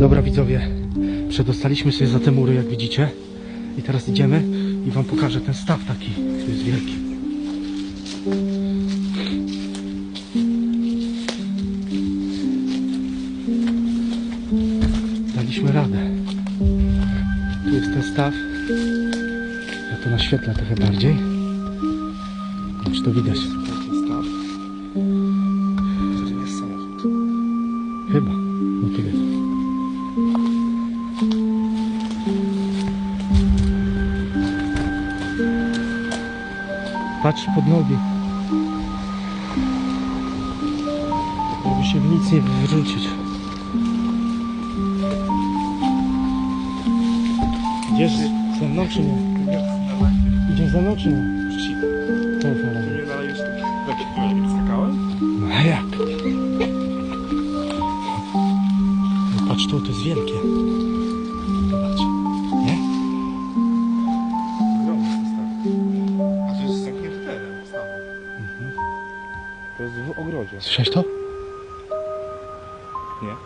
Dobra widzowie, przedostaliśmy się za te mury jak widzicie i teraz idziemy i wam pokażę ten staw taki, który jest wielki. Daliśmy radę. Tu jest ten staw. Ja to naświetlę trochę bardziej. Czy to widać? Patrz pod nogi. Żeby się w nic nie wrzucić. Idziesz ze mną czy nie? Idziesz ze mną czy nie? To już na razie. Skakałem? No a jak? No patrz tu, to jest wielkie. To jest w ogrodzie. Słyszałeś to? Nie?